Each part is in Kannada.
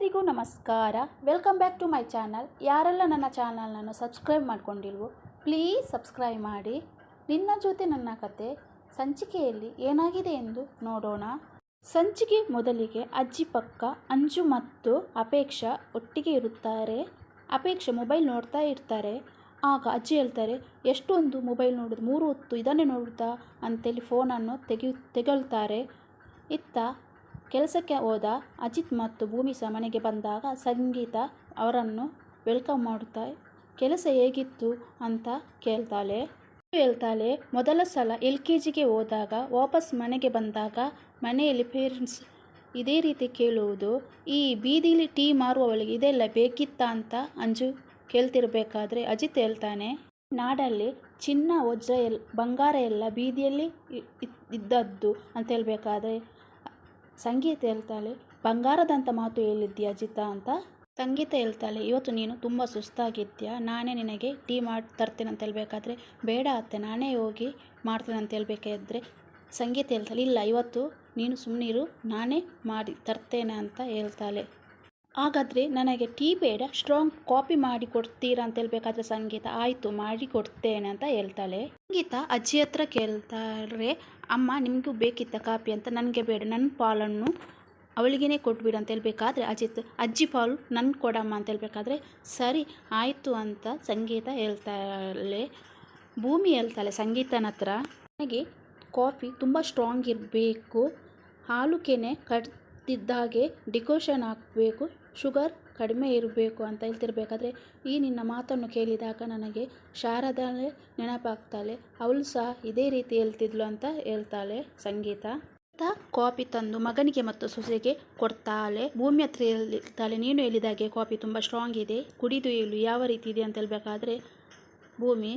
ಎಲ್ಲರಿಗೂ ನಮಸ್ಕಾರ. Welcome back to my channel ಯಾರೆಲ್ಲ ನನ್ನ ಚಾನಲನ್ನು ಸಬ್ಸ್ಕ್ರೈಬ್ ಮಾಡ್ಕೊಂಡಿಲ್ವೋ ಪ್ಲೀಸ್ ಸಬ್ಸ್ಕ್ರೈಬ್ ಮಾಡಿ. ನಿನ್ನ ಜೊತೆ ನನ್ನ ಕತೆ ಸಂಚಿಕೆಯಲ್ಲಿ ಏನಾಗಿದೆ ಎಂದು ನೋಡೋಣ. ಸಂಚಿಕೆ ಮೊದಲಿಗೆ ಅಜ್ಜಿ ಪಕ್ಕ, ಅಂಜು ಮತ್ತು ಅಪೇಕ್ಷಾ ಒಟ್ಟಿಗೆ ಇರುತ್ತಾರೆ. ಅಪೇಕ್ಷೆ ಮೊಬೈಲ್ ನೋಡ್ತಾ ಇರ್ತಾರೆ. ಆಗ ಅಜ್ಜಿ ಹೇಳ್ತಾರೆ, ಎಷ್ಟೊಂದು ಮೊಬೈಲ್ ನೋಡೋದು, ಮೂರು ಹೊತ್ತು ಇದನ್ನೇ ನೋಡುತ್ತಾ ಅಂತೇಳಿ ಫೋನನ್ನು ತೆಗೆಯು, ತೆಗೊಳ್ತಾರೆ. ಇತ್ತ ಕೆಲಸಕ್ಕೆ ಹೋದ ಅಜಿತ್ ಮತ್ತು ಭೂಮಿ ಸಹ ಮನೆಗೆ ಬಂದಾಗ ಸಂಗೀತ ಅವರನ್ನು ವೆಲ್ಕಮ್ ಮಾಡುತ್ತಾ, ಕೆಲಸ ಹೇಗಿತ್ತು? ಅಂತ ಕೇಳ್ತಾಳೆ. ಹೇಳ್ತಾಳೆ? ಮೊದಲ ಸಲ ಎಲ್ ಕೆ ಜಿಗೆ ಹೋದಾಗ ವಾಪಸ್ ಮನೆಗೆ ಬಂದಾಗ ಮನೆಯಲ್ಲಿ ಪೇರೆಂಟ್ಸ್ ಇದೇ ರೀತಿ ಕೇಳುವುದು, ಈ ಬೀದಿಲಿ ಟೀ ಮಾರುವವಳಿಗೆ ಇದೆಲ್ಲ ಬೇಕಿತ್ತ? ಅಂತ ಅಂಜು ಕೇಳ್ತಿರಬೇಕಾದ್ರೆ ಅಜಿತ್ ಹೇಳ್ತಾನೆ. ನಾಡಲ್ಲಿ ಚಿನ್ನ, ವಜ್ರ ಎಲ್, ಬಂಗಾರ ಎಲ್ಲ ಬೀದಿಯಲ್ಲಿ ಇದ್- ಇದ್ದದ್ದು ಅಂತ ಹೇಳ್ಬೇಕಾದ್ರೆ ಸಂಗೀತ ಹೇಳ್ತಾಳೆ ಬಂಗಾರದಂಥ ಮಾತು ಹೇಳಿದ್ಯಾ ಅಜಿತ ಅಂತ? ಸಂಗೀತ ಹೇಳ್ತಾಳೆ, ಇವತ್ತು ನೀನು ತುಂಬ ಸುಸ್ತಾಗಿದ್ಯಾ ನಾನೇ ನಿನಗೆ ಟೀ ಮಾಡಿ, ತರ್ತೇನೆ ಅಂತ ಹೇಳ್ಬೇಕಾದ್ರೆ, ಬೇಡ ಅತ್ತೆ, ನಾನೇ ಹೋಗಿ ಮಾಡ್ತೇನೆ ಅಂತ ಹೇಳ್ಬೇಕಾದ್ರೆ. ಸಂಗೀತ ಹೇಳ್ತಾಳೆ, ಇಲ್ಲ, ಇವತ್ತು ನೀನು ಸುಮ್ಮನಿರು ನಾನೇ ಮಾಡಿ, ತರ್ತೇನೆ ಅಂತ ಹೇಳ್ತಾಳೆ. ಹಾಗಾದರೆ ನನಗೆ ಟೀ ಬೇಡ ಸ್ಟ್ರಾಂಗ್ ಕಾಪಿ ಮಾಡಿ ಕೊಡ್ತೀರಾ ಅಂತ ಹೇಳಬೇಕಾದ್ರೆ ಸಂಗೀತ, ಆಯಿತು, ಮಾಡಿ ಕೊಡ್ತೇನೆ ಅಂತ ಹೇಳ್ತಾಳೆ. ಸಂಗೀತ ಅಜ್ಜಿ ಹತ್ರ ಕೇಳ್ತಾರೆ, ಅಮ್ಮ, ನಿಮಗೂ ಬೇಕಿತ್ತ ಕಾಪಿ ಅಂತ? ನನಗೆ ಬೇಡ ನನ್ನ ಪಾಲನ್ನು ಅವಳಿಗೇನೆ ಕೊಟ್ಬಿಡು ಅಂತ ಹೇಳಬೇಕಾದ್ರೆ ಅಜಿತ್, ಅಜ್ಜಿ ಪಾಲು ನನ್ನ ಕೊಡಮ್ಮ ಅಂತ ಹೇಳಬೇಕಾದ್ರೆ, ಸರಿ, ಆಯಿತು ಅಂತ ಸಂಗೀತ ಹೇಳ್ತಾಳೆ. ಭೂಮಿ ಹೇಳ್ತಾಳೆ ಸಂಗೀತನ ಹತ್ರ, ನನಗೆ ಕಾಫಿ ತುಂಬ ಸ್ಟ್ರಾಂಗ್ ಇರಬೇಕು, ಹಾಲು ಕೆನೆ ಕಟ್ತಿದ್ದಾಗೆ ಡಿಕೋಷನ್ ಹಾಕಬೇಕು ಶುಗರ್ ಕಡಿಮೆ ಇರಬೇಕು ಅಂತ ಹೇಳ್ತಿರ್ಬೇಕಾದ್ರೆ ಈ ನಿನ್ನ ಮಾತನ್ನು ಕೇಳಿದಾಗ ನನಗೆ ಶಾರದಾಳೆ ನೆನಪಾಗ್ತಾಳೆ. ಅವಳು ಸಹ ಇದೇ ರೀತಿ ಹೇಳ್ತಿದ್ಲು ಅಂತ ಹೇಳ್ತಾಳೆ ಸಂಗೀತ. ಕಾಪಿ ತಂದು ಮಗನಿಗೆ ಮತ್ತು ಸೊಸೆಗೆ ಕೊಡ್ತಾಳೆ. ಭೂಮಿ ಹತ್ರ ಹೇಳ್ತಾಳೆ, ನೀನು ಹೇಳಿದಾಗೆ ಕಾಫಿ ತುಂಬ ಸ್ಟ್ರಾಂಗ್ ಇದೆ, ಕುಡಿದು ಹೇಳು ಯಾವ ರೀತಿ ಇದೆ ಅಂತ ಹೇಳ್ಬೇಕಾದ್ರೆ ಭೂಮಿ,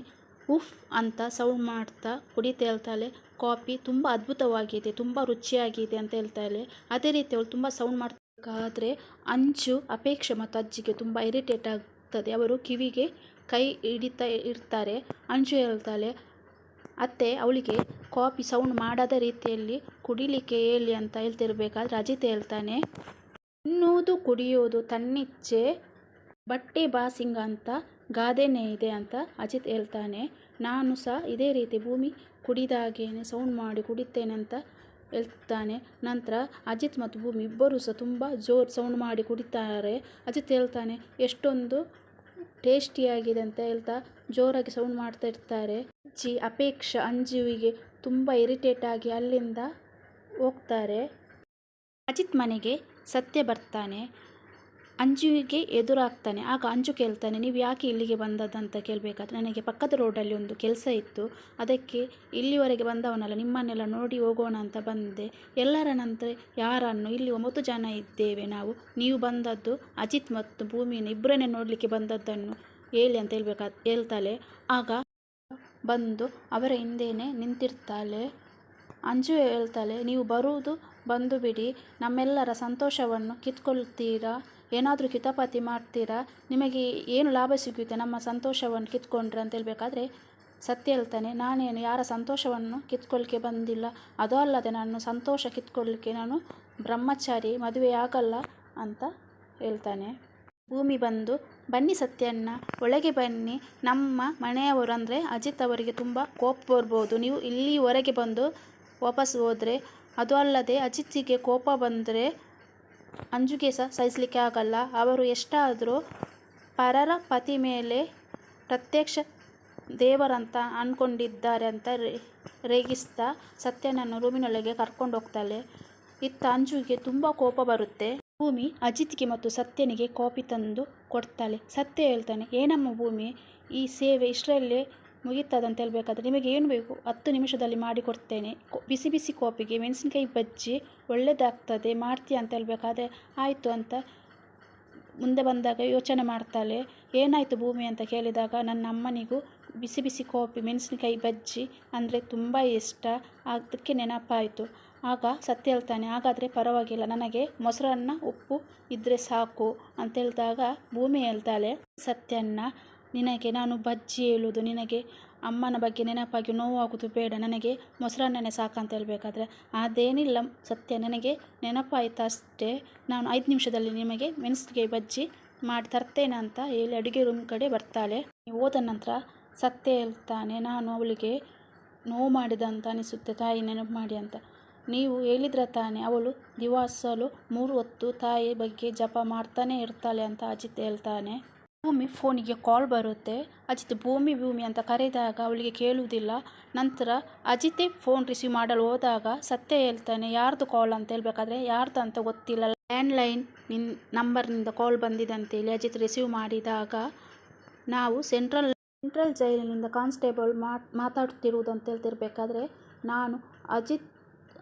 ಉಫ್ ಅಂತ ಸೌಂಡ್ ಮಾಡ್ತಾ ಕುಡಿತಾ ಹೇಳ್ತಾಳೆ. ಕಾಫಿ ತುಂಬ ಅದ್ಭುತವಾಗಿದೆ, ತುಂಬ ರುಚಿಯಾಗಿದೆ ಅಂತ ಹೇಳ್ತಾಳೆ. ಅದೇ ರೀತಿ ಅವಳು ತುಂಬ ಸೌಂಡ್ ಮಾಡ್ಬೇಕಾದ್ರೆ ಅಂಚು ಅಪೇಕ್ಷೆ ಮತ್ತು ಅಜ್ಜಿಗೆ ತುಂಬ ಇರಿಟೇಟ್ ಆಗ್ತದೆ. ಅವರು ಕಿವಿಗೆ ಕೈ ಹಿಡಿತಾ ಇರ್ತಾರೆ. ಅಂಚು ಹೇಳ್ತಾಳೆ, ಅತ್ತೆ, ಅವಳಿಗೆ ಕಾಫಿ ಸೌಂಡ್ ಮಾಡದ ರೀತಿಯಲ್ಲಿ ಕುಡಿಲಿಕ್ಕೆ ಹೇಳಿ ಅಂತ ಹೇಳ್ತಿರ್ಬೇಕಾದ್ರೆ ಅಜಿತ್ ಹೇಳ್ತಾನೆ ತಿನ್ನೋದು ಕುಡಿಯೋದು ತನ್ನಿಚ್ಛೆ ಬಟ್ಟೆ ಬಾಸಿಂಗ ಅಂತ ಗಾದೆನೇ ಇದೆ ಅಂತ ಅಜಿತ್ ಹೇಳ್ತಾನೆ. ನಾನು ಸಹ ಇದೇ ರೀತಿ ಭೂಮಿ ಕುಡಿದಾಗೇನೆ, ಸೌಂಡ್ ಮಾಡಿ ಕುಡಿತೇನೆ ಅಂತ ಹೇಳ್ತಾನೆ. ನಂತರ ಅಜಿತ್ ಮತ್ತು ಭೂಮಿ ಇಬ್ಬರೂ ಸಹ ತುಂಬ ಜೋರು ಸೌಂಡ್ ಮಾಡಿ ಕುಡಿತಾರೆ. ಅಜಿತ್ ಹೇಳ್ತಾನೆ, ಎಷ್ಟೊಂದು ಟೇಸ್ಟಿಯಾಗಿದೆ ಅಂತ ಹೇಳ್ತಾ ಜೋರಾಗಿ ಸೌಂಡ್ ಮಾಡ್ತಾ ಇರ್ತಾರೆ. ಅಜ್ಜಿ ಅಪೇಕ್ಷ ಅಂಜುವಿಗೆ ತುಂಬ ಇರಿಟೇಟ್ ಆಗಿ ಅಲ್ಲಿಂದ ಹೋಗ್ತಾರೆ. ಅಜಿತ್ ಮನೆಗೆ ಸತ್ಯ ಬರ್ತಾನೆ. ಅಂಜುವಿಗೆ ಎದುರಾಗ್ತಾನೆ. ಆಗ ಅಂಜು ಕೇಳ್ತಾನೆ, ನೀವು ಯಾಕೆ ಇಲ್ಲಿಗೆ ಬಂದದ್ದಂತ ಕೇಳಬೇಕಾದ್ರೆ, ನನಗೆ ಪಕ್ಕದ ರೋಡಲ್ಲಿ ಒಂದು ಕೆಲಸ ಇತ್ತು. ಅದಕ್ಕೆ ಇಲ್ಲಿವರೆಗೆ ಬಂದವನಲ್ಲ, ನಿಮ್ಮನ್ನೆಲ್ಲ ನೋಡಿ ಹೋಗೋಣ ಅಂತ ಬಂದೆ. ಎಲ್ಲರ ನಂತರ ಯಾರನ್ನು, ಇಲ್ಲಿ ಒಂಬತ್ತು ಜನ ಇದ್ದೇವೆ ನಾವು. ನೀವು ಬಂದದ್ದು ಅಜಿತ್ ಮತ್ತು ಭೂಮಿಯನ್ನು ಇಬ್ಬರನ್ನೇ ನೋಡಲಿಕ್ಕೆ ಬಂದದ್ದನ್ನು ಹೇಳಿ ಅಂತ ಹೇಳ್ಬೇಕಾ, ಹೇಳ್ತಾಳೆ. ಆಗ ಬಂದು ಅವರ ಹಿಂದೆಯೇ ನಿಂತಿರ್ತಾಳೆ. ಅಂಜು ಹೇಳ್ತಾಳೆ, ನೀವು ಬರುವುದು ಬಂದು ಬಿಡಿ ನಮ್ಮೆಲ್ಲರ ಸಂತೋಷವನ್ನು ಕಿತ್ಕೊಳ್ತೀರಾ? ಏನಾದರೂ ಕಿತಾಪಾತಿ ಮಾಡ್ತೀರಾ? ನಿಮಗೆ ಏನು ಲಾಭ ಸಿಗುತ್ತೆ ನಮ್ಮ ಸಂತೋಷವನ್ನು ಕಿತ್ಕೊಂಡ್ರೆ ಅಂತ ಹೇಳಬೇಕಾದ್ರೆ, ಸತ್ಯ ಹೇಳ್ತಾನೆ, ನಾನೇನು ಯಾರ ಸಂತೋಷವನ್ನು ಕಿತ್ಕೊಳ್ಳಿಕ್ಕೆ ಬಂದಿಲ್ಲ. ಅದು ಅಲ್ಲದೆ ನಾನು ಸಂತೋಷ ಕಿತ್ಕೊಳ್ಳಿಕ್ಕೆ ನಾನು ಬ್ರಹ್ಮಚಾರಿ, ಮದುವೆ ಆಗಲ್ಲ ಅಂತ ಹೇಳ್ತಾನೆ. ಭೂಮಿ ಬಂದು, ಬನ್ನಿ ಸತ್ಯನ್ನ ಒಳಗೆ ಬನ್ನಿ. ನಮ್ಮ ಮನೆಯವರು ಅಂದರೆ ಅಜಿತ್ ಅವರಿಗೆ ತುಂಬ ಕೋಪ ಬರ್ಬೋದು. ನೀವು ಇಲ್ಲಿ ಹೊರಗೆ ಬಂದು ವಾಪಸ್ ಹೋದರೆ, ಅದು ಅಲ್ಲದೆ ಅಜಿತ್ತಿಗೆ ಕೋಪ ಬಂದರೆ ಅಂಜುಗೆ ಸಹ ಸಹಿಸಲಿಕ್ಕೆ ಆಗಲ್ಲ ಅವರು ಎಷ್ಟಾದರೂ ಪರರ ಪತಿ ಮೇಲೆ ಪ್ರತ್ಯಕ್ಷ ದೇವರಂತ ಅಂದ್ಕೊಂಡಿದ್ದಾರೆ ಅಂತ ರೇಗಿಸ್ತಾ ಸತ್ಯನನ್ನು ರೂಮಿನೊಳಗೆ ಕರ್ಕೊಂಡು ಹೋಗ್ತಾಳೆ. ಇತ್ತ ಅಂಜುಗೆ ತುಂಬ ಕೋಪ ಬರುತ್ತೆ. ಭೂಮಿ ಅಜಿತ್ಗೆ ಮತ್ತು ಸತ್ಯನಿಗೆ ಕಾಪಿ ತಂದು ಕೊಡ್ತಾಳೆ. ಸತ್ಯ ಹೇಳ್ತಾನೆ, ಏನಮ್ಮ ಭೂಮಿ? ಈ ಸೇವೆ ಇಷ್ಟರಲ್ಲೇ ಮುಗೀತದಂತ ಹೇಳಬೇಕಾದ್ರೆ ನಿಮಗೆ ಏನು ಬೇಕು? ಹತ್ತು ನಿಮಿಷದಲ್ಲಿ ಮಾಡಿಕೊಡ್ತೇನೆ ಬಿಸಿ ಬಿಸಿ ಕಾಪಿಗೆ ಮೆಣಸಿನ್ಕಾಯಿ ಬಜ್ಜಿ ಒಳ್ಳೆಯದಾಗ್ತದೆ ಮಾಡ್ತೀಯ ಅಂತ ಹೇಳಬೇಕಾದ್ರೆ ಆಯಿತು ಅಂತ ಮುಂದೆ ಬಂದಾಗ ಯೋಚನೆ ಮಾಡ್ತಾಳೆ. ಏನಾಯಿತು ಭೂಮಿ ಅಂತ ಕೇಳಿದಾಗ ನನ್ನ ಅಮ್ಮನಿಗೂ ಬಿಸಿ ಬಿಸಿ ಕಾಪಿ ಮೆಣಸಿನಕಾಯಿ ಬಜ್ಜಿ ಅಂದರೆ ತುಂಬ ಇಷ್ಟ. ಅದಕ್ಕೆ ನೆನಪಾಯಿತು. ಆಗ ಸತ್ಯ ಹೇಳ್ತಾನೆ, ಹಾಗಾದರೆ ಪರವಾಗಿಲ್ಲ, ನನಗೆ ಮೊಸರನ್ನ ಉಪ್ಪು ಇದ್ದರೆ ಸಾಕು ಅಂತ ಹೇಳಿದಾಗ ಭೂಮಿ ಹೇಳ್ತಾಳೆ ಸತ್ಯನ್ನ ನಿನಗೆ ನಾನು ಬಜ್ಜಿ ಹೇಳುವುದು, ನಿನಗೆ ಅಮ್ಮನ ಬಗ್ಗೆ ನೆನಪಾಗಿ ನೋವಾಗೋದು ಬೇಡ. ನನಗೆ ಮೊಸರನ್ನನೇ ಸಾಕಂತ ಹೇಳಬೇಕಾದ್ರೆ, ಅದೇನಿಲ್ಲ ಸತ್ಯ. ನನಗೆ ನೆನಪಾಯಿತು ಅಷ್ಟೇ. ನಾನು ಐದು ನಿಮಿಷದಲ್ಲಿ ನಿಮಗೆ ಮೆಣಸಿಗೆ ಬಜ್ಜಿ ಮಾಡಿ ತರ್ತೇನೆ ಅಂತ ಹೇಳಿ ಅಡುಗೆ ರೂಮ್ ಕಡೆ ಬರ್ತಾಳೆ. ಹೋದ ನಂತರ ಸತ್ಯ ಹೇಳ್ತಾನೆ, ನಾನು ಅವಳಿಗೆ ನೋವು ಮಾಡಿದಂತ ಅನಿಸುತ್ತೆ, ತಾಯಿ ನೆನಪು ಮಾಡಿ ಅಂತ. ನೀವು ಹೇಳಿದ್ರೆ ತಾನೆ, ಅವಳು ದಿವಾಸಲು ಮೂರು ಹೊತ್ತು ತಾಯಿ ಬಗ್ಗೆ ಜಪ ಮಾಡ್ತಾನೆ ಇರ್ತಾಳೆ ಅಂತ ಅಜಿತ್ ಹೇಳ್ತಾನೆ. ಭೂಮಿ ಫೋನಿಗೆ ಕಾಲ್ ಬರುತ್ತೆ. ಅಜಿತ್ ಭೂಮಿ ಭೂಮಿ ಅಂತ ಕರೆದಾಗ ಅವಳಿಗೆ ಕೇಳುವುದಿಲ್ಲ. ನಂತರ ಅಜಿತೇ ಫೋನ್ ರಿಸೀವ್ ಮಾಡಲು ಹೋದಾಗ ಸತ್ಯ ಹೇಳ್ತಾನೆ, ಯಾರ್ದು ಕಾಲ್ ಅಂತ ಹೇಳ್ಬೇಕಾದ್ರೆ ಯಾರ್ದು ಅಂತ ಗೊತ್ತಿಲ್ಲ. ಲ್ಯಾಂಡ್ಲೈನ್ ನಿನ್ ನಂಬರ್ನಿಂದ ಕಾಲ್ ಬಂದಿದೆ ಅಂತೇಳಿ ಅಜಿತ್ ರಿಸೀವ್ ಮಾಡಿದಾಗ ನಾವು ಸೆಂಟ್ರಲ್ ಸೆಂಟ್ರಲ್ ಜೈಲಿನಿಂದ ಕಾನ್ಸ್ಟೇಬಲ್ ಮಾತಾಡ್ತಿರುವುದು ಅಂತ ಹೇಳ್ತಿರ್ಬೇಕಾದ್ರೆ, ನಾನು ಅಜಿತ್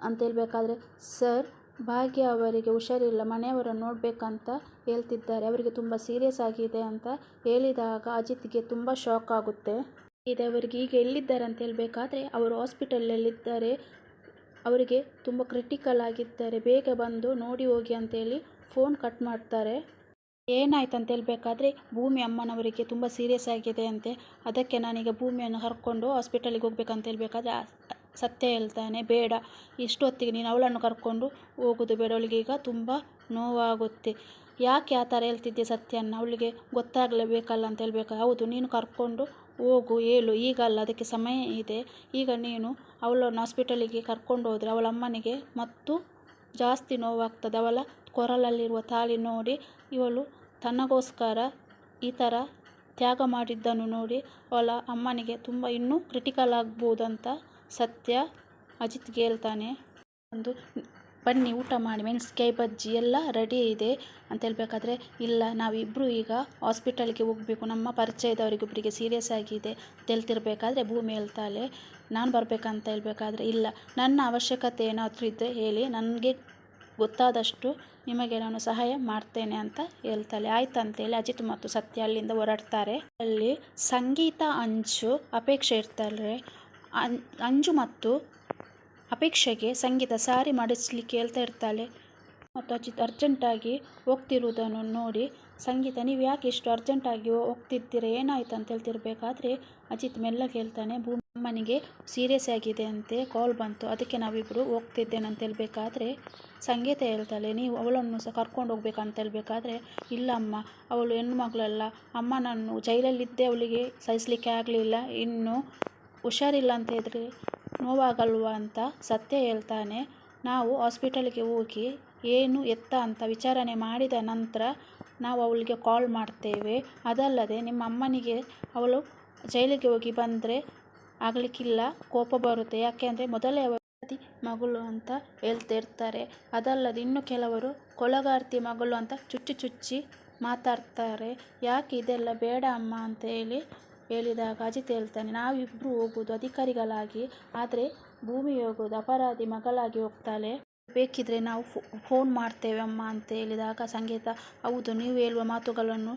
ಅಂತ ಹೇಳ್ಬೇಕಾದ್ರೆ, ಸರ್ ಭಾಗ್ಯ ಅವರಿಗೆ ಹುಷಾರಿಲ್ಲ, ಮನೆಯವರನ್ನು ನೋಡಬೇಕಂತ ಹೇಳ್ತಿದ್ದಾರೆ. ಅವರಿಗೆ ತುಂಬ ಸೀರಿಯಸ್ ಆಗಿದೆ ಅಂತ ಹೇಳಿದಾಗ ಅಜಿತ್ಗೆ ತುಂಬ ಶಾಕ್ ಆಗುತ್ತೆ. ಇದೆ, ಅವರಿಗೆ ಈಗ ಎಲ್ಲಿದ್ದಾರೆ ಅಂತ ಹೇಳಬೇಕಾದ್ರೆ, ಅವರು ಹಾಸ್ಪಿಟಲಲ್ಲಿದ್ದಾರೆ ಅವರಿಗೆ ತುಂಬ ಕ್ರಿಟಿಕಲ್ ಆಗಿದ್ದಾರೆ. ಬೇಗ ಬಂದು ನೋಡಿ ಹೋಗಿ ಅಂತೇಳಿ ಫೋನ್ ಕಟ್ ಮಾಡ್ತಾರೆ. ಏನಾಯ್ತು ಅಂತ ಹೇಳಬೇಕಾದ್ರೆ, ಭೂಮಿ ಅಮ್ಮನವರಿಗೆ ತುಂಬ ಸೀರಿಯಸ್ ಆಗಿದೆ ಅಂತೆ. ಅದಕ್ಕೆ ನಾನೀಗ ಭೂಮಿಯನ್ನು ಹರ್ಕೊಂಡು ಹಾಸ್ಪಿಟಲಿಗೆ ಹೋಗ್ಬೇಕಂತ ಹೇಳ್ಬೇಕಾದ್ರೆ ಸತ್ಯ ಹೇಳ್ತಾನೆ, ಬೇಡ, ಇಷ್ಟೊತ್ತಿಗೆ ನೀನು ಅವಳನ್ನು ಕರ್ಕೊಂಡು ಹೋಗೋದು ಬೇಡ, ಅವಳಿಗೆ ಈಗ ತುಂಬ ನೋವಾಗುತ್ತೆ. ಯಾಕೆ ಆ ಥರ ಹೇಳ್ತಿದ್ದೆ ಸತ್ಯನ ಅವಳಿಗೆ ಗೊತ್ತಾಗಲೇಬೇಕಲ್ಲ ಅಂತ ಹೇಳ್ಬೇಕು. ಹೌದು, ನೀನು ಕರ್ಕೊಂಡು ಹೋಗು, ಹೇಳು. ಈಗಲ್ಲ ಅದಕ್ಕೆ ಸಮಯ ಇದೆ. ಈಗ ನೀನು ಅವಳನ್ನು ಹಾಸ್ಪಿಟಲಿಗೆ ಕರ್ಕೊಂಡು ಹೋದರೆ ಅವಳ ಅಮ್ಮನಿಗೆ ಮತ್ತು ಜಾಸ್ತಿ ನೋವಾಗ್ತದೆ. ಅವಳ ಕೊರಲಲ್ಲಿರುವ ತಾಳಿ ನೋಡಿ, ಇವಳು ತನಗೋಸ್ಕರ ಈ ಥರ ತ್ಯಾಗ ಮಾಡಿದ್ದನ್ನು ನೋಡಿ ಅವಳ ಅಮ್ಮನಿಗೆ ತುಂಬ ಇನ್ನೂ ಕ್ರಿಟಿಕಲ್ ಆಗ್ಬೋದಂತ ಸತ್ಯ ಅಜಿತ್ಗೆ ಹೇಳ್ತಾನೆ ಒಂದು, ಬನ್ನಿ ಊಟ ಮಾಡಿ ಮೆಣಸಿನ್ಕಾಯಿ ಬಜ್ಜಿ ಎಲ್ಲ ರೆಡಿ ಇದೆ ಅಂತ ಹೇಳಬೇಕಾದ್ರೆ, ಇಲ್ಲ ನಾವಿಬ್ಬರು ಈಗ ಹಾಸ್ಪಿಟಲ್ಗೆ ಹೋಗಬೇಕು. ನಮ್ಮ ಪರಿಚಯದವರಿಗೊಬ್ಬರಿಗೆ ಸೀರಿಯಸ್ ಆಗಿದೆ ಹೇಳ್ತಿರ್ಬೇಕಾದ್ರೆ, ಭೂಮಿ ಹೇಳ್ತಾಳೆ. ನಾನು ಬರಬೇಕಂತ ಹೇಳಬೇಕಾದ್ರೆ, ಇಲ್ಲ, ನನ್ನ ಅವಶ್ಯಕತೆ ಏನಾದರೂ ಇದ್ದರೆ ಹೇಳಿ, ನನಗೆ ಗೊತ್ತಾದಷ್ಟು ನಿಮಗೆ ನಾನು ಸಹಾಯ ಮಾಡ್ತೇನೆ ಅಂತ ಹೇಳ್ತಾಳೆ. ಆಯ್ತು ಅಂತೇಳಿ ಅಜಿತ್ ಮತ್ತು ಸತ್ಯ ಅಲ್ಲಿಂದ ಹೊರಡ್ತಾರೆ ಅಲ್ಲಿ ಸಂಗೀತ ಅಂಚು ಅಪೇಕ್ಷೆ ಇರ್ತಾರೆ ಅಂ- ಅಂಜು ಮತ್ತು ಅಪೇಕ್ಷೆಗೆ ಸಂಗೀತ ಸಾರಿ ಮಾಡಿಸ್ಲಿಕ್ಕೆ ಹೇಳ್ತಾ ಇರ್ತಾಳೆ. ಮತ್ತು ಅಜಿತ್ ಅರ್ಜೆಂಟಾಗಿ ಹೋಗ್ತಿರುವುದನ್ನು ನೋಡಿ, ಸಂಗೀತ, ನೀವು ಯಾಕೆ ಇಷ್ಟು ಅರ್ಜೆಂಟಾಗಿ ಹೋಗ್ತಿದ್ದೀರ? ಏನಾಯ್ತು ಅಂತ ಹೇಳ್ತಿರ್ಬೇಕಾದ್ರೆ, ಅಜಿತ್ ಮೆಲ್ಲಗೆ ಹೇಳ್ತಾನೆ ಭೂಮಿ ಅಮ್ಮನಿಗೆ ಸೀರಿಯಸ್ ಆಗಿದೆ ಅಂತೆ, ಕಾಲ್ ಬಂತು, ಅದಕ್ಕೆ ನಾವಿಬ್ಬರು ಹೋಗ್ತಿದ್ದೇನೆ ಅಂತ ಹೇಳ್ಬೇಕಾದ್ರೆ, ಸಂಗೀತ ಹೇಳ್ತಾಳೆ, ನೀವು ಅವಳನ್ನು ಸಹ ಕರ್ಕೊಂಡು ಹೋಗ್ಬೇಕಂತ ಹೇಳ್ಬೇಕಾದ್ರೆ ಇಲ್ಲ ಅಮ್ಮ ಅವಳು ಅಮ್ಮ ನಾನು ಜೈಲಲ್ಲಿದ್ದೇ ಅವಳಿಗೆ ಸಹಿಸಲಿಕ್ಕೆ ಆಗಲಿಲ್ಲ, ಇನ್ನು ಹುಷಾರಿಲ್ಲ ಅಂತ ಹೇಳಿದ್ರೆ ನೋವಾಗಲ್ವಾ ಅಂತ ಸತ್ಯ ಹೇಳ್ತಾನೆ. ನಾವು ಹಾಸ್ಪಿಟಲ್ಗೆ ಹೋಗಿ ಏನು ಎತ್ತ ಅಂತ ವಿಚಾರಣೆ ಮಾಡಿದ ನಂತರ ನಾವು ಅವಳಿಗೆ ಕಾಲ್ ಮಾಡ್ತೇವೆ. ಅದಲ್ಲದೆ ನಿಮ್ಮ ಅಮ್ಮನಿಗೆ ಅವಳು ಜೈಲಿಗೆ ಹೋಗಿ ಬಂದರೆ ಆಗಲಿಕ್ಕಿಲ್ಲ, ಕೋಪ ಬರುತ್ತೆ. ಯಾಕೆಂದರೆ ಮೊದಲೇ ಅವರು ಮಗಳು ಅಂತ ಹೇಳ್ತಾ ಇರ್ತಾರೆ. ಅದಲ್ಲದೆ ಇನ್ನು ಕೆಲವರು ಕೊಲಗಾರ್ತಿ ಮಗಳು ಅಂತ ಚುಚ್ಚಿ ಚುಚ್ಚಿ ಮಾತಾಡ್ತಾರೆ. ಯಾಕೆ ಇದೆಲ್ಲ ಬೇಡ ಅಮ್ಮ ಅಂತ ಹೇಳಿ ಹೇಳಿದಾಗ ಅಜಿತ್ ಹೇಳ್ತಾನೆ ನಾವಿಬ್ಬರು ಹೋಗೋದು ಅಧಿಕಾರಿಗಳಾಗಿ, ಆದರೆ ಭೂಮಿ ಹೋಗೋದು ಅಪರಾಧಿ ಮಗಳಾಗಿ ಹೋಗ್ತಾಳೆ. ಬೇಕಿದ್ರೆ ನಾವು ಫೋನ್ ಮಾಡ್ತೇವೆ ಅಮ್ಮ ಅಂತ ಹೇಳಿದಾಗ ಸಂಗೀತ, ಹೌದು, ನೀವು ಹೇಳುವ ಮಾತುಗಳನ್ನು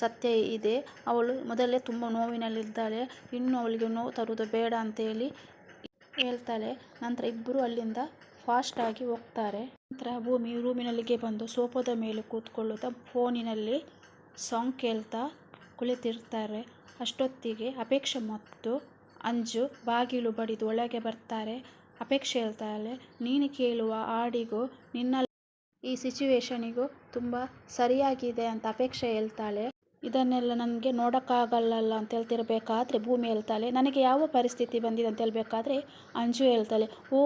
ಸತ್ಯ ಇದೆ. ಅವಳು ಮೊದಲೇ ತುಂಬ ನೋವಿನಲ್ಲಿದ್ದಾಳೆ, ಇನ್ನು ಅವಳಿಗೆ ನೋವು ತರುವುದು ಬೇಡ ಅಂತೇಳಿ ಹೇಳ್ತಾಳೆ. ನಂತರ ಇಬ್ಬರು ಅಲ್ಲಿಂದ ಫಾಸ್ಟಾಗಿ ಹೋಗ್ತಾರೆ. ನಂತರ ಭೂಮಿ ರೂಮಿನಲ್ಲಿಗೆ ಬಂದು ಸೋಫಾದ ಮೇಲೆ ಕೂತ್ಕೊಳ್ಳುತ್ತಾ, ಫೋನಿನಲ್ಲಿ ಸಾಂಗ್ ಕೇಳ್ತಾ ಕುಳಿತಿರ್ತಾರೆ. ಅಷ್ಟೊತ್ತಿಗೆ ಅಪೇಕ್ಷೆ ಮತ್ತು ಅಂಜು ಬಾಗಿಲು ಬಡಿದು ಒಳಗೆ ಬರ್ತಾರೆ. ಅಪೇಕ್ಷೆ ಹೇಳ್ತಾಳೆ, ನೀನು ಕೇಳುವ ಹಾಡಿಗೂ ನಿನ್ನ ಈ ಸಿಚುವೇಶನಿಗೂ ತುಂಬ ಸರಿಯಾಗಿದೆ ಅಂತ ಅಪೇಕ್ಷೆ ಹೇಳ್ತಾಳೆ. ಇದನ್ನೆಲ್ಲ ನನಗೆ ನೋಡೋಕ್ಕಾಗಲ್ಲಲ್ಲ ಅಂತ ಹೇಳ್ತಿರ್ಬೇಕಾದ್ರೆ ಭೂಮಿ ಹೇಳ್ತಾಳೆ. ನನಗೆ ಯಾವ ಪರಿಸ್ಥಿತಿ ಬಂದಿದೆ ಅಂತ ಹೇಳ್ಬೇಕಾದ್ರೆ ಅಂಜು ಹೇಳ್ತಾಳೆ, ಓ,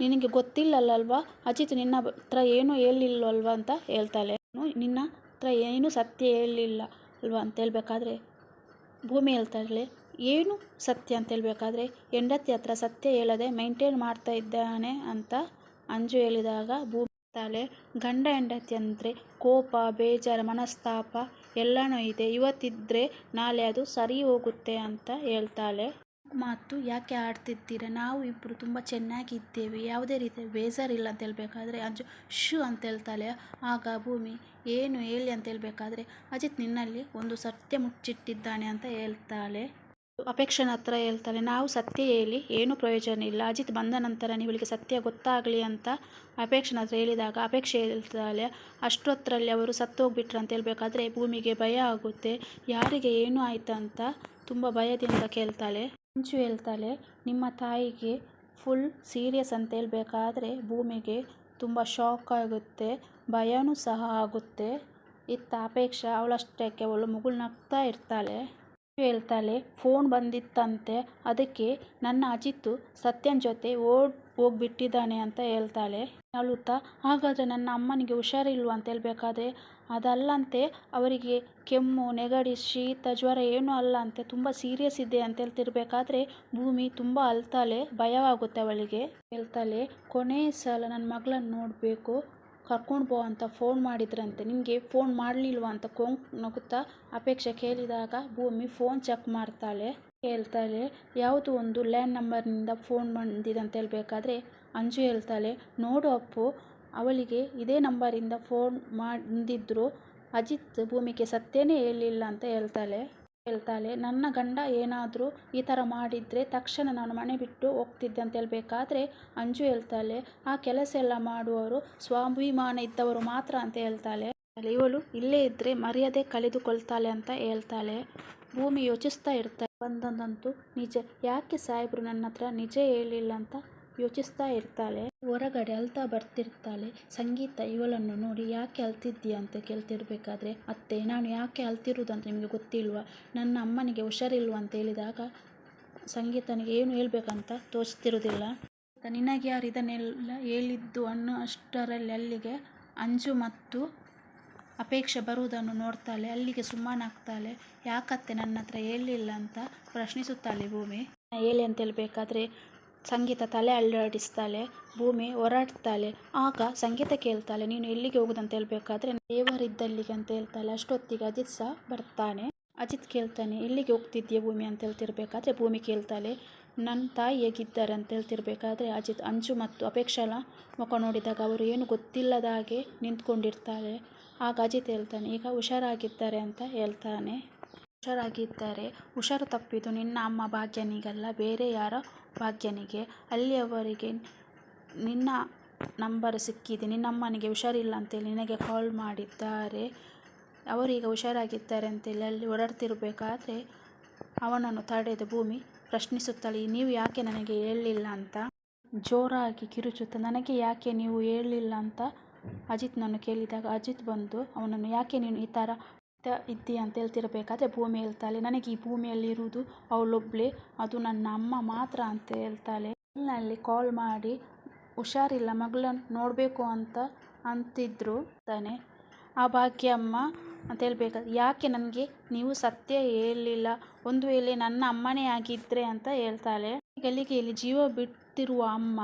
ನಿನಗೆ ಗೊತ್ತಿಲ್ಲಲ್ವಾ ಅಜಿತ್ ನಿನ್ನ ಹತ್ರ ಏನೂ ಹೇಳಿಲ್ಲಲ್ವಾ ಅಂತ ಹೇಳ್ತಾಳೆ. "ನಾನು ನಿನ್ನ ಹತ್ರ ಏನೂ ಸತ್ಯ ಹೇಳಿಲ್ಲ ಅಲ್ವಾ ಅಂತ ಹೇಳ್ಬೇಕಾದ್ರೆ ಭೂಮಿ ಹೇಳ್ತಾಳೆ ಏನು ಸತ್ಯ ಅಂತ ಹೇಳಬೇಕಾದ್ರೆ, ಹೆಂಡತಿ ಹತ್ರ ಸತ್ಯ ಹೇಳದೆ ಮೈಂಟೈನ್ ಮಾಡ್ತಾ ಇದ್ದಾನೆ ಅಂತ ಅಂಜು ಹೇಳಿದಾಗ ಭೂಮಿ ತಾಳೆ ಗಂಡ ಹೆಂಡತಿ ಅಂದರೆ ಕೋಪ, ಬೇಜಾರು, ಮನಸ್ತಾಪ ಎಲ್ಲನೂ ಇದೆ. ಇವತ್ತಿದ್ರೆ ನಾಳೆ ಅದು ಸರಿ ಹೋಗುತ್ತೆ ಅಂತ ಹೇಳ್ತಾಳೆ. ಮಾತು ಯಾಕೆ ಆಡ್ತಿದ್ದೀರ? ನಾವು ಇಬ್ಬರು ತುಂಬ ಚೆನ್ನಾಗಿದ್ದೇವೆ ಯಾವುದೇ ರೀತಿಯ ಬೇಜಾರಿಲ್ಲ ಅಂತ ಹೇಳ್ಬೇಕಾದ್ರೆ ಅಂಜು ಶೂ ಅಂತ ಹೇಳ್ತಾಳೆ. ಆಗ ಭೂಮಿ, ಏನು ಹೇಳಿ ಅಂತ ಹೇಳ್ಬೇಕಾದ್ರೆ, ಅಜಿತ್ ನಿನ್ನಲ್ಲಿ ಒಂದು ಸತ್ಯ ಮುಚ್ಚಿಟ್ಟಿದ್ದಾನೆ ಅಂತ ಹೇಳ್ತಾಳೆ. ಅಪೇಕ್ಷನ ಹತ್ರ ಹೇಳ್ತಾಳೆ, ನಾವು ಸತ್ಯ ಹೇಳಿ, ಏನೂ ಪ್ರಯೋಜನ ಇಲ್ಲ. ಅಜಿತ್ ಬಂದ ನಂತರ ನೀವಳಿಗೆ ಸತ್ಯ ಗೊತ್ತಾಗಲಿ ಅಂತ ಅಪೇಕ್ಷನ ಹತ್ರ ಹೇಳಿದಾಗ ಅಪೇಕ್ಷೆ ಹೇಳ್ತಾಳೆ, ಅಷ್ಟೊತ್ತರಲ್ಲಿ ಅವರು ಸತ್ತು ಹೋಗ್ಬಿಟ್ರು ಅಂತ ಹೇಳ್ಬೇಕಾದ್ರೆ ಭೂಮಿಗೆ ಭಯ ಆಗುತ್ತೆ. ಯಾರಿಗೆ ಏನು ಆಯ್ತು ಅಂತ ತುಂಬ ಭಯದಿಂದ ಕೇಳ್ತಾಳೆ. ಅಂಚು ಹೇಳ್ತಾಳೆ, ನಿಮ್ಮ ತಾಯಿಗೆ ಫುಲ್ ಸೀರಿಯಸ್ ಅಂತ ಹೇಳಬೇಕಾದ್ರೆ ಭೂಮಿಗೆ ತುಂಬ ಶಾಕ್ ಆಗುತ್ತೆ, ಭಯನೂ ಸಹ ಆಗುತ್ತೆ. ಇತ್ತ ಅಪೇಕ್ಷ ಅವಳಷ್ಟಕ್ಕೆ ಅವಳು ಮುಗುಳು ನಗ್ತಾ ಇರ್ತಾಳೆ. ಹೇಳ್ತಾಳೆ ಫೋನ್ ಬಂದಿತ್ತಂತೆ, ಅದಕ್ಕೆ ನನ್ನ ಅಜಿತ್ತು ಸತ್ಯನ ಜೊತೆ ಓಡ್ ಹೋಗ್ಬಿಟ್ಟಿದ್ದಾನೆ ಅಂತ ಹೇಳ್ತಾಳೆ. ಅಳುತ್ತಾ ಹಾಗಾದರೆ ನನ್ನ ಅಮ್ಮನಿಗೆ ಹುಷಾರಿಲ್ವಾ ಅಂತ ಹೇಳ್ಬೇಕಾದ್ರೆ? ಅದಲ್ಲಂತೆ ಅವರಿಗೆ ಕೆಮ್ಮು, ನೆಗಡಿ, ಶೀತ, ಜ್ವರ ಏನೂ ಅಲ್ಲ ಅಂತೆ. ತುಂಬ ಸೀರಿಯಸ್ ಇದೆ ಅಂತ ಹೇಳ್ತಿರ್ಬೇಕಾದ್ರೆ ಭೂಮಿ ತುಂಬ ಅಳ್ತಾಳೆ ಭಯವಾಗುತ್ತೆ ಅವಳಿಗೆ. ಹೇಳ್ತಾಳೆ ಕೊನೆಯ ಸಲ ನನ್ನ ಮಗಳನ್ನು ನೋಡಬೇಕು. ಕರ್ಕೊಂಡು ಬೋ ಅಂತ ಫೋನ್ ಮಾಡಿದ್ರಂತೆ. ನಿಮಗೆ ಫೋನ್ ಮಾಡಲಿಲ್ವಾ ಅಂತ ಕೊಂಕ್ ನಗುತ್ತಾ ಅಪೇಕ್ಷೆ ಕೇಳಿದಾಗ ಭೂಮಿ ಫೋನ್ ಚೆಕ್ ಮಾಡ್ತಾಳೆ. ಹೇಳ್ತಾಳೆ, ಯಾವುದು ಒಂದು ಲ್ಯಾಂಡ್ ನಂಬರ್ನಿಂದ ಫೋನ್ ಬಂದಿದೆ ಅಂತ ಹೇಳಬೇಕಾದ್ರೆ ಅಂಜು ಹೇಳ್ತಾಳೆ, ನೋಡು ಅಪ್ಪು, ಅವಳಿಗೆ ಇದೇ ನಂಬರಿಂದ ಫೋನ್ ಮಾಡಿದ್ರು ಅಜಿತ್ ಭೂಮಿಗೆ ಸತ್ಯನೇ ಹೇಳಿಲ್ಲ ಅಂತ ಹೇಳ್ತಾಳೆ ಹೇಳ್ತಾಳೆ, ನನ್ನ ಗಂಡ ಏನಾದರೂ ಈ ಥರ ಮಾಡಿದರೆ ತಕ್ಷಣ ನಾನು ಮನೆ ಬಿಟ್ಟು ಹೋಗ್ತಿದ್ದೆ ಅಂತ ಹೇಳಬೇಕಾದ್ರೆ ಅಂಜು ಹೇಳ್ತಾಳೆ, ಆ ಕೆಲಸ ಎಲ್ಲ ಮಾಡುವವರು ಸ್ವಾಭಿಮಾನ ಇದ್ದವರು ಮಾತ್ರ ಅಂತ ಹೇಳ್ತಾಳೆ, ಇವಳು ಇಲ್ಲೇ ಇದ್ದರೆ ಮರ್ಯಾದೆ ಕಳೆದುಕೊಳ್ತಾಳೆ ಅಂತ ಹೇಳ್ತಾಳೆ, ಭೂಮಿ ಯೋಚಿಸ್ತಾ ಇರ್ತಾಳೆ ಒಂದೊಂದಂತೂ ನಿಜ. ಯಾಕೆ ಸಾಹೇಬ್ರು ನನ್ನ ಹತ್ರ ನಿಜ ಹೇಳಿಲ್ಲ ಅಂತ ಯೋಚಿಸ್ತಾ ಇರ್ತಾಳೆ? ಹೊರಗಡೆ ಅಳ್ತಾ ಬರ್ತಿರ್ತಾಳೆ. ಸಂಗೀತ ಇವಳನ್ನು ನೋಡಿ ಯಾಕೆ ಅಳ್ತಿದ್ದೀಯ ಅಂತ ಕೇಳ್ತಿರ್ಬೇಕಾದ್ರೆ, ಅತ್ತೆ, ನಾನು ಯಾಕೆ ಅಲ್ತಿರುವುದಂತ ನಿಮಗೆ ಗೊತ್ತಿಲ್ವಾ? ನನ್ನ ಅಮ್ಮನಿಗೆ ಹುಷಾರಿಲ್ವ? ಅಂತ ಹೇಳಿದಾಗ, ಸಂಗೀತನಿಗೆ ಏನು ಹೇಳ್ಬೇಕಂತ ತೋಚ್ತಿರೋದಿಲ್ಲ ನಿನಗೆ ಯಾರು ಇದನ್ನೆಲ್ಲ ಹೇಳಿದ್ದು ಅನ್ನೋ ಅಷ್ಟರಲ್ಲಿ ಅಲ್ಲಿಗೆ ಅಂಜು ಮತ್ತು ಅಪೇಕ್ಷೆ ಬರುವುದನ್ನು ನೋಡ್ತಾಳೆ, ಅಲ್ಲಿಗೆ ಸುಮ್ಮನಾಗ್ತಾಳೆ. ಯಾಕತ್ತೆ ನನ್ನ ಹತ್ರ ಹೇಳಿಲ್ಲ ಅಂತ ಪ್ರಶ್ನಿಸುತ್ತಾಳೆ ಭೂಮಿ. ಹೇಳಿ ಅಂತ ಹೇಳಬೇಕಾದ್ರೆ ಸಂಗೀತ ತಲೆ ಅಲ್ಲಾಡಿಸ್ತಾಳೆ, ಭೂಮಿ ಹೊರಡ್ತಾಳೆ ಆಗ ಸಂಗೀತ ಕೇಳ್ತಾಳೆ, ನೀನು ಎಲ್ಲಿಗೆ ಹೋಗುದಂತ ಹೇಳಬೇಕಾದ್ರೆ ದೇವರಿದ್ದಲ್ಲಿಗೆ ಅಂತ ಹೇಳ್ತಾಳೆ. ಅಷ್ಟೊತ್ತಿಗೆ ಅಜಿತ್ ಸಹ ಬರ್ತಾನೆ. ಅಜಿತ್ ಕೇಳ್ತಾನೆ, ಎಲ್ಲಿಗೆ ಹೋಗ್ತಿದ್ದೀಯ ಭೂಮಿ ಅಂತ ಹೇಳ್ತಿರ್ಬೇಕಾದ್ರೆ ಭೂಮಿ ಕೇಳ್ತಾಳೆ. ನನ್ನ ತಾಯಿ ಹೇಗಿದ್ದಾರೆ ಅಂತ ಹೇಳ್ತಿರ್ಬೇಕಾದ್ರೆ ಅಜಿತ್, ಅಂಜು ಮತ್ತು ಅಪೇಕ್ಷಲ ಮುಖ ನೋಡಿದಾಗ ಅವರು ಏನು ಗೊತ್ತಿಲ್ಲದ ಹಾಗೆ ನಿಂತ್ಕೊಂಡಿರ್ತಾಳೆ. ಆಗ ಅಜಿತ್ ಹೇಳ್ತಾನೆ, ಈಗ ಹುಷಾರಾಗಿದ್ದಾರೆ ಅಂತ ಹೇಳ್ತಾನೆ. ಹುಷಾರಾಗಿದ್ದಾರೆ. ಹುಷಾರು ತಪ್ಪಿದ್ದು ನಿನ್ನ ಅಮ್ಮ ಭಾಗ್ಯನಿಗಲ್ಲ, ಬೇರೆ ಯಾರ ಭಾಗ್ಯನಿಗೆ. ಅಲ್ಲಿಯವರೆಗೆ ನಿನ್ನ ನಂಬರ್ ಸಿಕ್ಕಿದೆ. ನಿನ್ನಮ್ಮನಿಗೆ ಹುಷಾರಿಲ್ಲ ಅಂತೇಳಿ ನಿನಗೆ ಕಾಲ್ ಮಾಡಿದ್ದಾರೆ. ಅವರೀಗ ಹುಷಾರಾಗಿದ್ದಾರೆ ಅಂತೇಳಿ ಅಲ್ಲಿ ಓಡಾಡ್ತಿರಬೇಕಾದ್ರೆ ಅವನನ್ನು ತಡೆದು ಭೂಮಿ ಪ್ರಶ್ನಿಸುತ್ತಾಳೆ, ನೀವು ಯಾಕೆ ನನಗೆ ಹೇಳಲಿಲ್ಲ ಅಂತ? ಜೋರಾಗಿ ಕಿರುಚುತ್ತಾ, ನನಗೆ ಯಾಕೆ ನೀವು ಹೇಳಲಿಲ್ಲ ಅಂತ ಅಜಿತ್ನನ್ನು ಕೇಳಿದಾಗ, ಅಜಿತ್ ಬಂದು ಅವನನ್ನು ಯಾಕೆ ನೀನು ಈ ಥರ ಇದ್ದೀಯ ಅಂತ ಹೇಳ್ತಿರಬೇಕಾದ್ರೆ ಭೂಮಿ ಹೇಳ್ತಾಳೆ. ನನಗೆ ಈ ಭೂಮಿಯಲ್ಲಿ ಇರುವುದು ಅವಳೊಬ್ಳೆ, ಅದು ನನ್ನ ಅಮ್ಮ ಮಾತ್ರ ಅಂತ ಹೇಳ್ತಾಳೆ. ಅಲ್ಲಿ ಕಾಲ್ ಮಾಡಿ, ಹುಷಾರಿಲ್ಲ, ಮಗಳನ್ನು ನೋಡಬೇಕು ಅಂತ ಅಂತಿದ್ರು ತಾನೆ. ಆ ಭಾಗ್ಯಮ್ಮ ಅಂತ ಹೇಳ್ಬೇಕಾದ್ರೆ, ಯಾಕೆ ನನಗೆ ನೀವು ಸತ್ಯ ಹೇಳಲಿಲ್ಲ ಒಂದು ವೇಳೆ ನನ್ನ ಅಮ್ಮನೇ ಆಗಿದ್ದರೆ ಅಂತ ಹೇಳ್ತಾಳೆ. ಗಲಿಗೆಯಲ್ಲಿ ಜೀವ ಬಿಟ್ಟಿರುವ ಅಮ್ಮ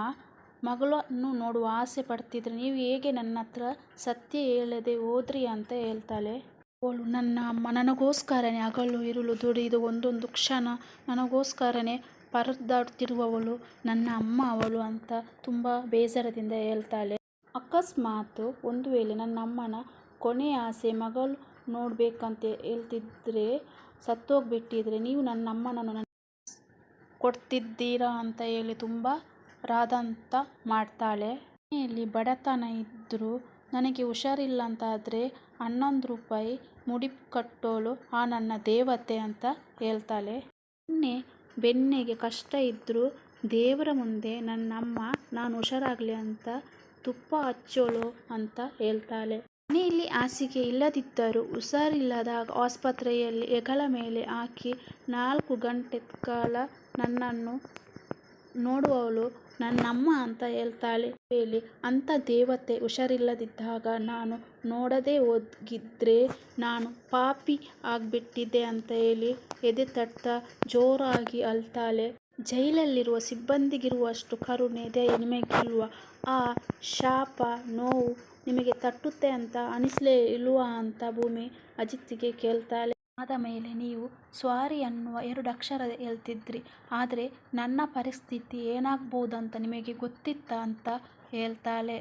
ಮಗಳನ್ನು ನೋಡುವ ಆಸೆ ಪಡ್ತಿದ್ರೆ ನೀವು ಹೇಗೆ ನನ್ನ ಹತ್ರ ಸತ್ಯ ಹೇಳದೆ ಹೋದ್ರಿ ಅಂತ ಹೇಳ್ತಾಳೆ. ಅವಳು ನನ್ನ ಅಮ್ಮ, ನನಗೋಸ್ಕರನೇ ಹಗಲು, ಇರುಳು, ದುಡಿದು ಒಂದೊಂದು ಕ್ಷಣ ನನಗೋಸ್ಕರನೇ ಪರದಾಡ್ತಿರುವವಳು ನನ್ನ ಅಮ್ಮ ಅವಳು ಅಂತ ತುಂಬ ಬೇಸರದಿಂದ ಹೇಳ್ತಾಳೆ. ಅಕಸ್ಮಾತ್ ಒಂದು ವೇಳೆ ನನ್ನ ಅಮ್ಮನ ಕೊನೆ ಆಸೆ ಮಗಳು ನೋಡಬೇಕಂತ ಹೇಳ್ತಿದ್ರೆ, ಸತ್ತೋಗ್ಬಿಟ್ಟಿದ್ರೆ ನೀವು ನನ್ನ ಅಮ್ಮನನ್ನು ಕೊಡ್ತಿದ್ದೀರಾ ಅಂತ ಹೇಳಿ ತುಂಬ ರಾದಂತ ಮಾಡ್ತಾಳೆ. ಮನೆಯಲ್ಲಿ ಬಡತನ ಇದ್ರೂ ನನಗೆ ಹುಷಾರಿಲ್ಲ ಅಂತಾದರೆ ಹನ್ನೊಂದು ರೂಪಾಯಿ ಮುಡಿ ಕಟ್ಟೋಳು ಆ ನನ್ನ ದೇವತೆ ಅಂತ ಹೇಳ್ತಾಳೆ. ಬೆನ್ನೆ ಬೆನ್ನಿಗೆ ಕಷ್ಟ ಇದ್ದರೂ ದೇವರ ಮುಂದೆ ನನ್ನಮ್ಮ ನಾನು ಹುಷಾರಾಗಲಿ ಅಂತ ತುಪ್ಪ ಹಚ್ಚೋಳು ಅಂತ ಹೇಳ್ತಾಳೆ. ಮನೆಯಲ್ಲಿ ಹಾಸಿಗೆ ಇಲ್ಲದಿದ್ದರೂ ಹುಷಾರಿಲ್ಲದಾಗ ಆಸ್ಪತ್ರೆಯಲ್ಲಿ ಹೆಗಲ ಮೇಲೆ ಹಾಕಿ ನಾಲ್ಕು ಗಂಟೆ ಕಾಲ ನನ್ನನ್ನು ನೋಡುವವಳು ನನ್ನಮ್ಮ ಅಂತ ಹೇಳ್ತಾಳೆ. ಹೇಳಿ ಅಂಥ ದೇವತೆ ಹುಷಾರಿಲ್ಲದಿದ್ದಾಗ ನಾನು ನೋಡದೆ ಹೋಗಿದ್ರೆ ನಾನು ಪಾಪಿ ಆಗಿಬಿಟ್ಟಿದ್ದೆ ಅಂತ ಹೇಳಿ ಎದೆ ತಟ್ತಾ ಜೋರಾಗಿ ಅಳ್ತಾಳೆ. ಜೈಲಲ್ಲಿರುವ ಸಿಬ್ಬಂದಿಗಿರುವಷ್ಟು ಕರುಣೆ, ದಯೆ ನಿಮಗಿಲ್ವ ಆ ಶಾಪ ನೋವು ನಿಮಗೆ ತಟ್ಟುತ್ತೆ ಅಂತ ಅನಿಸ್ಲೇ ಇಲ್ವಾ ಅಂತ ಭೂಮಿ ಅಜಿತ್ತಿಗೆ ಕೇಳ್ತಾಳೆ. ಆದ ಮೇಲೆ ನೀವು ಸ್ವಾರಿ ಅನ್ನುವ ಎರಡು ಅಕ್ಷರ ಹೇಳ್ತಿದ್ರಿ. ಆದರೆ ನನ್ನ ಪರಿಸ್ಥಿತಿ ಏನಾಗ್ಬೋದಂತ ನಿಮಗೆ ಗೊತ್ತಿತ್ತಾ ಅಂತ ಹೇಳ್ತಾಳೆ.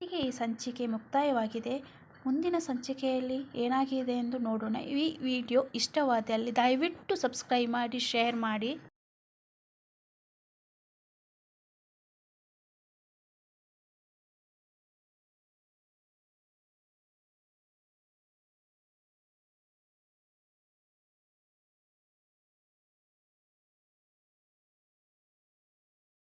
ಹೀಗೆ ಈ ಸಂಚಿಕೆ ಮುಕ್ತಾಯವಾಗಿದೆ. ಮುಂದಿನ ಸಂಚಿಕೆಯಲ್ಲಿ ಏನಾಗಿದೆ ಎಂದು ನೋಡೋಣ. ಈ ವಿಡಿಯೋ ಇಷ್ಟವಾದಲ್ಲಿ ದಯವಿಟ್ಟು ಸಬ್ಸ್ಕ್ರೈಬ್ ಮಾಡಿ, ಶೇರ್ ಮಾಡಿ.